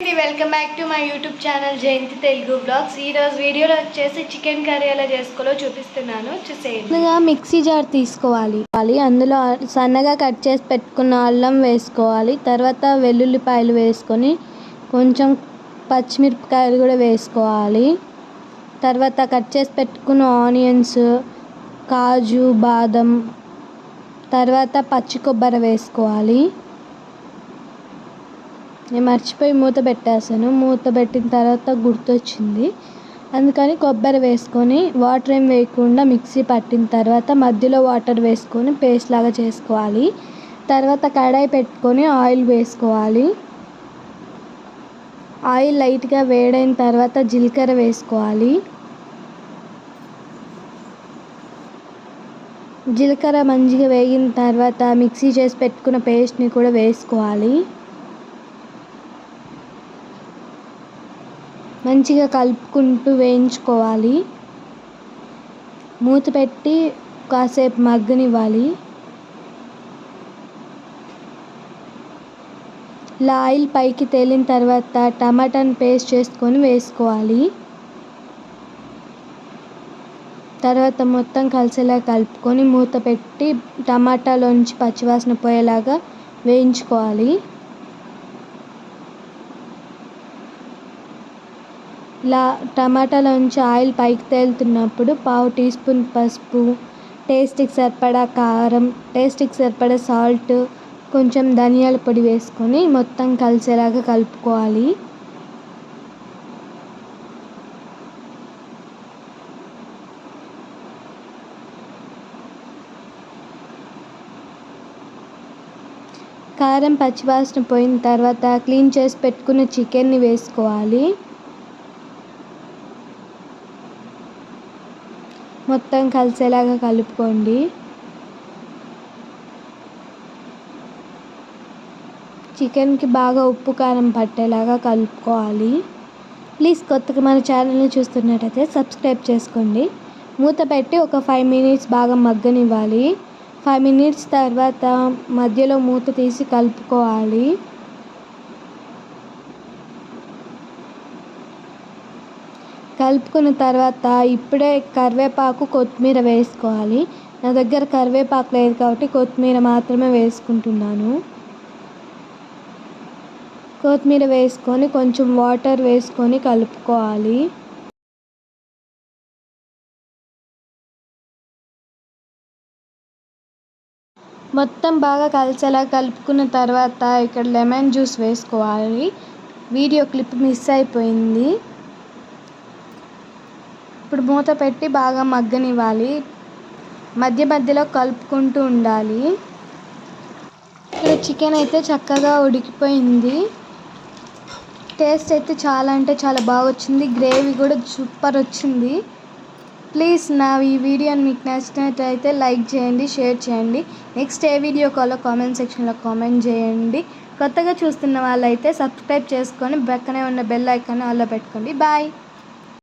Welcome back to my YouTube channel Jayanthi Telugu blogs. ఈరోజు వీడియోలో వచ్చేసి చికెన్ కర్రీ ఎలా చేసుకోలో చూపిస్తున్నాను. చూసేయండి. ముందుగా మిక్సీ జార్ తీసుకోవాలి. అందులో సన్నగా కట్ చేసి పెట్టుకున్న అల్లం వేసుకోవాలి. తర్వాత వెల్లుల్లిపాయలు వేసుకొని కొంచెం పచ్చిమిరపకాయలు కూడా వేసుకోవాలి. తర్వాత కట్ చేసి పెట్టుకున్న ఆనియన్స్ కాజు బాదం తర్వాత పచ్చి కొబ్బరి వేసుకోవాలి. నేను మర్చిపోయి మూత పెట్టేసాను మూత పెట్టిన తర్వాత గుర్తొచ్చింది. అందుకని కొబ్బరి వేసుకొని వాటర్ ఏం వేయకుండా మిక్సీ పట్టిన తర్వాత మధ్యలో వాటర్ వేసుకొని పేస్ట్ లాగా చేసుకోవాలి. తర్వాత కడాయి పెట్టుకొని ఆయిల్ వేసుకోవాలి. ఆయిల్ లైట్గా వేడైన తర్వాత జీలకర్ర వేసుకోవాలి. జీలకర్ర మంచిగా వేగిన తర్వాత మిక్సీ చేసి పెట్టుకున్న పేస్ట్ని కూడా వేసుకోవాలి. మంచిగా కలుపుకుంటూ వేయించుకోవాలి. మూత పెట్టి కాసేపు మగ్గనివ్వాలి. ఇలా ఆయిల్ పైకి తేలిన తర్వాత టమాటాని పేస్ట్ చేసుకొని వేసుకోవాలి. తర్వాత మొత్తం కలిసేలా కలుపుకొని మూత పెట్టి టమాటాలోంచి పచ్చివాసన పోయేలాగా వేయించుకోవాలి. ఇలా టమాటాలోంచి ఆయిల్ పైకి తేలుతున్నప్పుడు పావు టీ స్పూన్ పసుపు టేస్ట్కి సరిపడా కారం టేస్ట్కి సరిపడా సాల్ట్ కొంచెం ధనియాల పొడి వేసుకొని మొత్తం కలిసేలాగా కలుపుకోవాలి. కారం పచ్చివాసన పోయిన తర్వాత క్లీన్ చేసి పెట్టుకున్న చికెన్ని వేసుకోవాలి. మొత్తం కలిసేలాగా కలుపుకోండి. చికెన్కి బాగా ఉప్పు కారం పట్టేలాగా కలుపుకోవాలి. ప్లీజ్ కొత్తగా మన ఛానల్ని చూస్తున్నట్టయితే సబ్స్క్రైబ్ చేసుకోండి. మూత పెట్టి ఒక ఫైవ్ మినిట్స్ బాగా మగ్గనివ్వాలి. ఫైవ్ మినిట్స్ తర్వాత మధ్యలో మూత తీసి కలుపుకోవాలి. కలుపుకున్న తర్వాత ఇప్పుడే కరివేపాకు కొత్తిమీర వేసుకోవాలి. నా దగ్గర కరివేపాకు లేదు కాబట్టి కొత్తిమీర మాత్రమే వేసుకుంటున్నాను. కొత్తిమీర వేసుకొని కొంచెం వాటర్ వేసుకొని కలుపుకోవాలి. మొత్తం బాగా కలిసేలా కలుపుకున్న తర్వాత ఇక్కడ లెమన్ జ్యూస్ వేసుకోవాలి. వీడియో క్లిప్ మిస్ అయిపోయింది. ఇప్పుడు మూత పెట్టి బాగా మగ్గనివ్వాలి. మధ్య మధ్యలో కలుపుకుంటూ ఉండాలి. ఇక్కడ చికెన్ అయితే చక్కగా ఉడికిపోయింది. టేస్ట్ అయితే చాలా అంటే చాలా బాగా వచ్చింది గ్రేవీ కూడా సూపర్ వచ్చింది. ప్లీజ్ నా ఈ వీడియోని మీకు నచ్చినట్లయితే లైక్ చేయండి షేర్ చేయండి. నెక్స్ట్ ఏ వీడియో కాలో కామెంట్ సెక్షన్లో కామెంట్ చేయండి. కొత్తగా చూస్తున్న వాళ్ళైతే సబ్స్క్రైబ్ చేసుకొని పక్కనే ఉన్న బెల్ ఐకాన్ ఆల్లో పెట్టుకోండి. బాయ్.